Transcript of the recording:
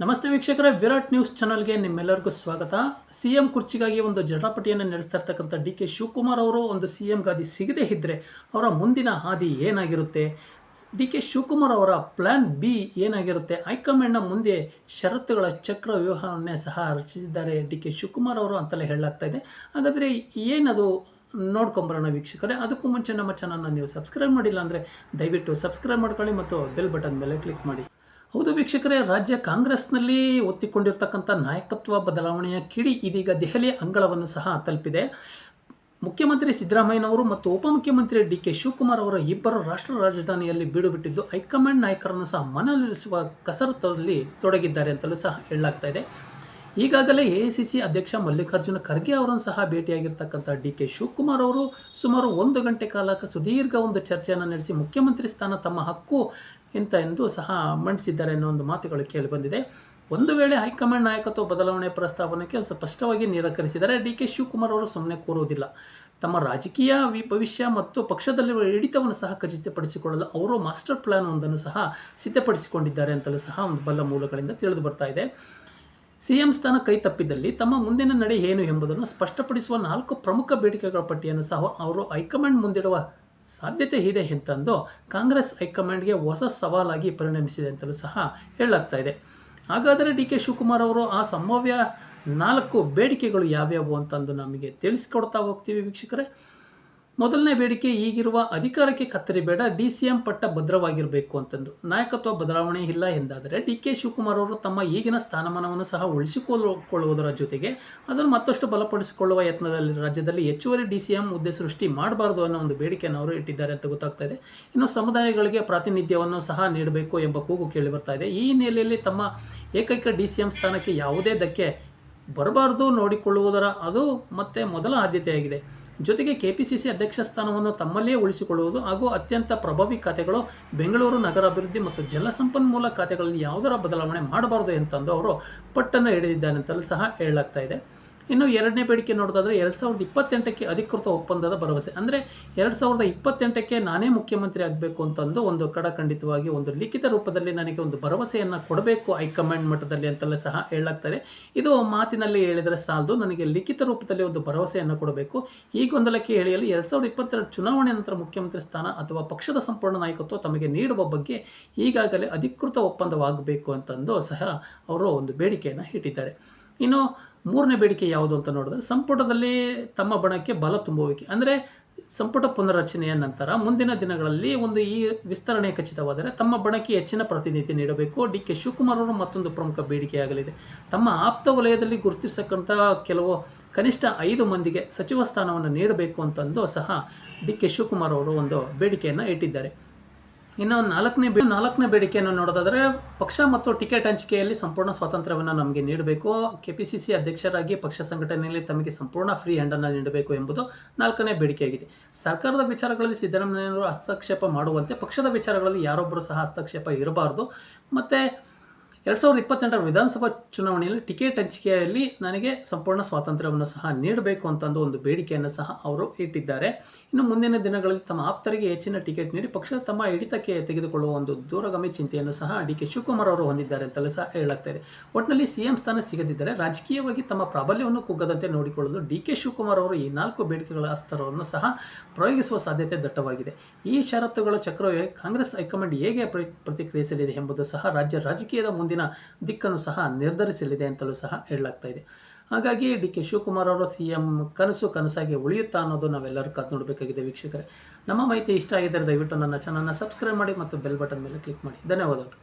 ನಮಸ್ತೆ ವೀಕ್ಷಕರೇ, ವಿರಾಟ್ ನ್ಯೂಸ್ ಚಾನಲ್ಗೆ ನಿಮ್ಮೆಲ್ಲರಿಗೂ ಸ್ವಾಗತ. ಸಿ ಎಂ ಕುರ್ಚಿಗಾಗಿ ಒಂದು ಜಟಾಪಟಿಯನ್ನು ನಡೆಸ್ತಾ ಇರ್ತಕ್ಕಂಥ ಡಿ ಕೆ ಶಿವಕುಮಾರ್ ಅವರು ಒಂದು ಸಿ ಎಂ ಗಾದಿ ಸಿಗದೇ ಇದ್ದರೆ ಅವರ ಮುಂದಿನ ಹಾದಿ ಏನಾಗಿರುತ್ತೆ? ಡಿ ಕೆ ಶಿವಕುಮಾರ್ ಅವರ ಪ್ಲ್ಯಾನ್ ಬಿ ಏನಾಗಿರುತ್ತೆ? ಹೈಕಮಾಂಡ್ನ ಮುಂದೆ ಷರತ್ತುಗಳ ಚಕ್ರ ವ್ಯೂಹವನ್ನೇ ಸಹ ರಚಿಸಿದ್ದಾರೆ ಡಿ ಕೆ ಶಿವಕುಮಾರ್ ಅವರು ಅಂತಲೇ ಹೇಳಲಾಗ್ತಾ ಇದೆ. ಹಾಗಾದರೆ ಏನದು ನೋಡ್ಕೊಂಬರೋಣ ವೀಕ್ಷಕರೇ, ಅದಕ್ಕೂ ಮುಂಚೆ ನಮ್ಮ ಚಾನಲ್ನ ನೀವು ಸಬ್ಸ್ಕ್ರೈಬ್ ಮಾಡಿಲ್ಲ ಅಂದರೆ ದಯವಿಟ್ಟು ಸಬ್ಸ್ಕ್ರೈಬ್ ಮಾಡ್ಕೊಳ್ಳಿ ಮತ್ತು ಬೆಲ್ ಬಟನ್ ಮೇಲೆ ಕ್ಲಿಕ್ ಮಾಡಿ. ಹೌದು ವೀಕ್ಷಕರೇ, ರಾಜ್ಯ ಕಾಂಗ್ರೆಸ್ನಲ್ಲಿ ಒತ್ತಿಕೊಂಡಿರ್ತಕ್ಕಂಥ ನಾಯಕತ್ವ ಬದಲಾವಣೆಯ ಕಿಡಿ ಇದೀಗ ದೆಹಲಿಯ ಅಂಗಳವನ್ನು ಸಹ ತಲುಪಿದೆ. ಮುಖ್ಯಮಂತ್ರಿ ಸಿದ್ದರಾಮಯ್ಯನವರು ಮತ್ತು ಉಪಮುಖ್ಯಮಂತ್ರಿ ಡಿ ಕೆ ಶಿವಕುಮಾರ್ ಅವರ ಇಬ್ಬರು ರಾಷ್ಟ್ರ ರಾಜಧಾನಿಯಲ್ಲಿ ಬೀಡುಬಿಟ್ಟಿದ್ದು ಹೈಕಮಾಂಡ್ ನಾಯಕರನ್ನು ಸಹ ಮನವೊಲಿಸುವ ಕಸರತ್ತಲ್ಲಿ ತೊಡಗಿದ್ದಾರೆ ಅಂತಲೂ ಸಹ ಹೇಳಲಾಗ್ತಾ ಇದೆ. ಈಗಾಗಲೇ ಎ ಸಿ ಸಿ ಅಧ್ಯಕ್ಷ ಮಲ್ಲಿಕಾರ್ಜುನ ಖರ್ಗೆ ಅವರನ್ನು ಸಹ ಭೇಟಿಯಾಗಿರ್ತಕ್ಕಂಥ ಡಿ ಕೆ ಶಿವಕುಮಾರ್ ಅವರು ಸುಮಾರು ಒಂದು ಗಂಟೆ ಕಾಲ ಸುದೀರ್ಘ ಒಂದು ಚರ್ಚೆಯನ್ನು ನಡೆಸಿ ಮುಖ್ಯಮಂತ್ರಿ ಸ್ಥಾನ ತಮ್ಮ ಹಕ್ಕು ಇಂತ ಎಂದು ಸಹ ಮಂಡಿಸಿದ್ದಾರೆ ಅನ್ನೋ ಒಂದು ಮಾತುಗಳು ಕೇಳಿಬಂದಿದೆ ಒಂದು ವೇಳೆ ಹೈಕಮಾಂಡ್ ನಾಯಕತ್ವ ಬದಲಾವಣೆ ಪ್ರಸ್ತಾವನೆಗೆ ಸ್ಪಷ್ಟವಾಗಿ ನಿರಾಕರಿಸಿದರೆ ಡಿ ಕೆ ಶಿವಕುಮಾರ್ ಅವರು ಸುಮ್ಮನೆ ಕೂರುವುದಿಲ್ಲ ತಮ್ಮ ರಾಜಕೀಯ ವಿ ಭವಿಷ್ಯ ಮತ್ತು ಪಕ್ಷದಲ್ಲಿರುವ ಹಿಡಿತವನ್ನು ಸಹ ಖಚಿತಪಡಿಸಿಕೊಳ್ಳಲು ಅವರು ಮಾಸ್ಟರ್ ಪ್ಲಾನ್ ಒಂದನ್ನು ಸಹ ಸಿದ್ಧಪಡಿಸಿಕೊಂಡಿದ್ದಾರೆ ಅಂತಲೂ ಸಹ ಒಂದು ಬಲ್ಲ ಮೂಲಗಳಿಂದ ತಿಳಿದು ಬರ್ತಾ ಇದೆ. ಸಿಎಂ ಸ್ಥಾನ ಕೈ ತಪ್ಪಿದಲ್ಲಿ ತಮ್ಮ ಮುಂದಿನ ನಡೆ ಏನು ಎಂಬುದನ್ನು ಸ್ಪಷ್ಟಪಡಿಸುವ ನಾಲ್ಕು ಪ್ರಮುಖ ಬೇಡಿಕೆಗಳ ಪಟ್ಟಿಯನ್ನು ಸಹ ಅವರು ಹೈಕಮಾಂಡ್ ಮುಂದಿಡುವ ಸಾಧ್ಯತೆ ಇದೆ ಎಂತಂದು ಕಾಂಗ್ರೆಸ್ ಹೈಕಮಾಂಡ್ಗೆ ಹೊಸ ಸವಾಲಾಗಿ ಪರಿಣಮಿಸಿದೆ ಅಂತಲೂ ಸಹ ಹೇಳಲಾಗ್ತಾ ಇದೆ. ಹಾಗಾದರೆ ಡಿ ಕೆ ಶಿವಕುಮಾರ್ ಅವರು ಆ ಸಂಭಾವ್ಯ ನಾಲ್ಕು ಬೇಡಿಕೆಗಳು ಯಾವ್ಯಾವು ಅಂತಂದು ನಮಗೆ ತಿಳಿಸ್ಕೊಡ್ತಾ ಹೋಗ್ತೀವಿ ವೀಕ್ಷಕರೇ. ಮೊದಲನೇ ಬೇಡಿಕೆ ಈಗಿರುವ ಅಧಿಕಾರಕ್ಕೆ ಕತ್ತರಿ ಬೇಡ ಡಿ ಸಿ ಎಂ ಪಟ್ಟ ಭದ್ರವಾಗಿರಬೇಕು ಅಂತಂದು. ನಾಯಕತ್ವ ಬದಲಾವಣೆ ಇಲ್ಲ ಎಂದಾದರೆ ಡಿ ಕೆ ಶಿವಕುಮಾರ್ ಅವರು ತಮ್ಮ ಈಗಿನ ಸ್ಥಾನಮಾನವನ್ನು ಸಹ ಉಳಿಸಿಕೊಳ್ಳುವುದರ ಜೊತೆಗೆ ಅದನ್ನು ಮತ್ತಷ್ಟು ಬಲಪಡಿಸಿಕೊಳ್ಳುವ ಯತ್ನದಲ್ಲಿ ರಾಜ್ಯದಲ್ಲಿ ಹೆಚ್ಚುವರಿ ಡಿ ಸಿ ಎಂ ಹುದ್ದೆ ಸೃಷ್ಟಿ ಮಾಡಬಾರದು ಅನ್ನೋ ಒಂದು ಬೇಡಿಕೆಯನ್ನು ಅವರು ಇಟ್ಟಿದ್ದಾರೆ ಅಂತ ಗೊತ್ತಾಗ್ತಾ ಇದೆ. ಇನ್ನು ಸಮುದಾಯಗಳಿಗೆ ಪ್ರಾತಿನಿಧ್ಯವನ್ನು ಸಹ ನೀಡಬೇಕು ಎಂಬ ಕೂಗು ಕೇಳಿ ಬರ್ತಾ ಇದೆ. ಈ ಹಿನ್ನೆಲೆಯಲ್ಲಿ ತಮ್ಮ ಏಕೈಕ ಡಿ ಸಿ ಎಂ ಸ್ಥಾನಕ್ಕೆ ಯಾವುದೇ ಧಕ್ಕೆ ಬರಬಾರದು ನೋಡಿಕೊಳ್ಳುವುದರ ಅದು ಮತ್ತೆ ಮೊದಲ ಆದ್ಯತೆಯಾಗಿದೆ. ಜೊತೆಗೆ ಕೆಪಿಸಿಸಿ ಅಧ್ಯಕ್ಷ ಸ್ಥಾನವನ್ನು ತಮ್ಮಲ್ಲೇ ಉಳಿಸಿಕೊಳ್ಳುವುದು ಹಾಗೂ ಅತ್ಯಂತ ಪ್ರಭಾವಿ ಖಾತೆಗಳು ಬೆಂಗಳೂರು ನಗರಾಭಿವೃದ್ಧಿ ಮತ್ತು ಜಲಸಂಪನ್ಮೂಲ ಖಾತೆಗಳಲ್ಲಿ ಯಾವುದರ ಬದಲಾವಣೆ ಮಾಡಬಾರದು ಅಂತಂದು ಅವರು ಪಟ್ಟನ್ನು ಹಿಡಿದಿದ್ದಾರೆ ಅಂತಲೂ ಸಹ ಹೇಳಲಾಗ್ತಾ ಇದೆ. ಇನ್ನು ಎರಡನೇ ಬೇಡಿಕೆ ನೋಡೋದಾದರೆ ಎರಡು ಸಾವಿರದ ಇಪ್ಪತ್ತೆಂಟಕ್ಕೆ ಅಧಿಕೃತ ಒಪ್ಪಂದದ ಭರವಸೆ. ಅಂದರೆ ಎರಡು ಸಾವಿರದ ಇಪ್ಪತ್ತೆಂಟಕ್ಕೆ ನಾನೇ ಮುಖ್ಯಮಂತ್ರಿ ಆಗಬೇಕು ಅಂತಂದು ಒಂದು ಕಡಖಂಡಿತವಾಗಿ ಒಂದು ಲಿಖಿತ ರೂಪದಲ್ಲಿ ನನಗೆ ಒಂದು ಭರವಸೆಯನ್ನು ಕೊಡಬೇಕು ಹೈಕಮಾಂಡ್ ಮಟ್ಟದಲ್ಲಿ ಅಂತಲೇ ಸಹ ಹೇಳಲಾಗ್ತದೆ. ಇದು ಮಾತಿನಲ್ಲಿ ಹೇಳಿದರೆ ಸಾಲದು. ನನಗೆ ಲಿಖಿತ ರೂಪದಲ್ಲಿ ಒಂದು ಭರವಸೆಯನ್ನು ಕೊಡಬೇಕು. ಈ ಗೊಂದಲಕ್ಕೆ ಹೇಳಿಯಲು ಎರಡು ಸಾವಿರದ ಇಪ್ಪತ್ತೆರಡು ಚುನಾವಣೆ ನಂತರ ಮುಖ್ಯಮಂತ್ರಿ ಸ್ಥಾನ ಅಥವಾ ಪಕ್ಷದ ಸಂಪೂರ್ಣ ನಾಯಕತ್ವ ತಮಗೆ ನೀಡುವ ಬಗ್ಗೆ ಈಗಾಗಲೇ ಅಧಿಕೃತ ಒಪ್ಪಂದವಾಗಬೇಕು ಅಂತಂದು ಸಹ ಅವರು ಒಂದು ಬೇಡಿಕೆಯನ್ನು ಇಟ್ಟಿದ್ದಾರೆ. ಇನ್ನು ಮೂರನೇ ಬೇಡಿಕೆ ಯಾವುದು ಅಂತ ನೋಡಿದ್ರೆ ಸಂಪುಟದಲ್ಲಿ ತಮ್ಮ ಬಣಕ್ಕೆ ಬಲ ತುಂಬುವಿಕೆ. ಅಂದರೆ ಸಂಪುಟ ಪುನರ್ರಚನೆಯ ನಂತರ ಮುಂದಿನ ದಿನಗಳಲ್ಲಿ ಒಂದು ಈ ವಿಸ್ತರಣೆ ಖಚಿತವಾದರೆ ತಮ್ಮ ಬಣಕ್ಕೆ ಹೆಚ್ಚಿನ ಪ್ರತಿನಿಧಿ ನೀಡಬೇಕು. ಡಿ ಕೆ ಶಿವಕುಮಾರ್ ಅವರು ಮತ್ತೊಂದು ಪ್ರಮುಖ ಬೇಡಿಕೆಯಾಗಲಿದೆ. ತಮ್ಮ ಆಪ್ತ ವಲಯದಲ್ಲಿ ಗುರುತಿಸತಕ್ಕಂಥ ಕೆಲವು ಕನಿಷ್ಠ ಐದು ಮಂದಿಗೆ ಸಚಿವ ಸ್ಥಾನವನ್ನು ನೀಡಬೇಕು ಅಂತಂದು ಸಹ ಡಿ ಕೆ ಶಿವಕುಮಾರ್ ಅವರು ಒಂದು ಬೇಡಿಕೆಯನ್ನು ಇಟ್ಟಿದ್ದಾರೆ. ಇನ್ನು ನಾಲ್ಕನೇ ಬೇ ನಾಲ್ಕನೇ ಬೇಡಿಕೆಯನ್ನು ನೋಡೋದಾದರೆ ಪಕ್ಷ ಮತ್ತು ಟಿಕೆಟ್ ಹಂಚಿಕೆಯಲ್ಲಿ ಸಂಪೂರ್ಣ ಸ್ವಾತಂತ್ರ್ಯವನ್ನು ನಮಗೆ ನೀಡಬೇಕು. ಕೆ ಪಿ ಸಿ ಸಿ ಅಧ್ಯಕ್ಷರಾಗಿ ಪಕ್ಷ ಸಂಘಟನೆಯಲ್ಲಿ ತಮಗೆ ಸಂಪೂರ್ಣ ಫ್ರೀ ಹ್ಯಾಂಡನ್ನು ನೀಡಬೇಕು ಎಂಬುದು ನಾಲ್ಕನೇ ಬೇಡಿಕೆಯಾಗಿದೆ. ಸರ್ಕಾರದ ವಿಚಾರಗಳಲ್ಲಿ ಸಿದ್ದರಾಮಯ್ಯವರು ಹಸ್ತಕ್ಷೇಪ ಮಾಡುವಂತೆ ಪಕ್ಷದ ವಿಚಾರಗಳಲ್ಲಿ ಯಾರೊಬ್ಬರು ಸಹ ಹಸ್ತಕ್ಷೇಪ ಇರಬಾರ್ದು. ಮತ್ತು ಎರಡು ಸಾವಿರದ ಇಪ್ಪತ್ತೆಂಟರ ವಿಧಾನಸಭಾ ಚುನಾವಣೆಯಲ್ಲಿ ಟಿಕೆಟ್ ಹಂಚಿಕೆಯಲ್ಲಿ ನನಗೆ ಸಂಪೂರ್ಣ ಸ್ವಾತಂತ್ರ್ಯವನ್ನು ಸಹ ನೀಡಬೇಕು ಅಂತಂದು ಒಂದು ಬೇಡಿಕೆಯನ್ನು ಸಹ ಅವರು ಇಟ್ಟಿದ್ದಾರೆ. ಇನ್ನು ಮುಂದಿನ ದಿನಗಳಲ್ಲಿ ತಮ್ಮ ಆಪ್ತರಿಗೆ ಹೆಚ್ಚಿನ ಟಿಕೆಟ್ ನೀಡಿ ಪಕ್ಷ ತಮ್ಮ ಹಿಡಿತಕ್ಕೆ ತೆಗೆದುಕೊಳ್ಳುವ ಒಂದು ದೂರಗಾಮಿ ಚಿಂತೆಯನ್ನು ಸಹ ಡಿ ಕೆ ಶಿವಕುಮಾರ್ ಅವರು ಹೊಂದಿದ್ದಾರೆ ಅಂತಲೂ ಸಹ ಹೇಳಲಾಗ್ತಾ ಒಟ್ಟಿನಲ್ಲಿ ಸಿ ಎಂ ಸ್ಥಾನ ಸಿಗದಿದ್ದರೆ ರಾಜಕೀಯವಾಗಿ ತಮ್ಮ ಪ್ರಾಬಲ್ಯವನ್ನು ಕುಗ್ಗದಂತೆ ನೋಡಿಕೊಳ್ಳಲು ಡಿ ಕೆ ಶಿವಕುಮಾರ್ ಅವರು ಈ ನಾಲ್ಕು ಬೇಡಿಕೆಗಳ ಅಸ್ತರವನ್ನು ಸಹ ಪ್ರಯೋಗಿಸುವ ಸಾಧ್ಯತೆ ದಟ್ಟವಾಗಿದೆ. ಈ ಷರತ್ತುಗಳ ಚಕ್ರವೇ ಕಾಂಗ್ರೆಸ್ ಹೈಕಮಾಂಡ್ ಹೇಗೆ ಪ್ರತಿಕ್ರಿಯಿಸಲಿದೆ ಎಂಬುದು ಸಹ ರಾಜ್ಯ ರಾಜಕೀಯದ ಮುಂದಿನ ದಿಕ್ಕನ್ನು ಸಹ ನಿರ್ಧರಿಸಲಿದೆ ಅಂತಲೂ ಸಹ ಹೇಳಲಾಗ್ತಾ ಇದೆ. ಹಾಗಾಗಿ ಡಿ ಕೆ ಶಿವಕುಮಾರ್ ಅವರು ಸಿ ಎಂ ಕನಸು ಕನಸಾಗಿ ಉಳಿಯುತ್ತಾ ಅನ್ನೋದು ನಾವೆಲ್ಲರೂ ಕದ್ದು ನೋಡಬೇಕಾಗಿದೆ ವೀಕ್ಷಕರೇ. ನಮ್ಮ ಮಾಹಿತಿ ಇಷ್ಟ ಆಗಿದ್ದರೆ ದಯವಿಟ್ಟು ನನ್ನ ಚಾನಲ್ನ ಸಬ್ಸ್ಕ್ರೈಬ್ ಮಾಡಿ ಮತ್ತು ಬೆಲ್ ಬಟನ್ ಮೇಲೆ ಕ್ಲಿಕ್ ಮಾಡಿ. ಧನ್ಯವಾದಗಳು.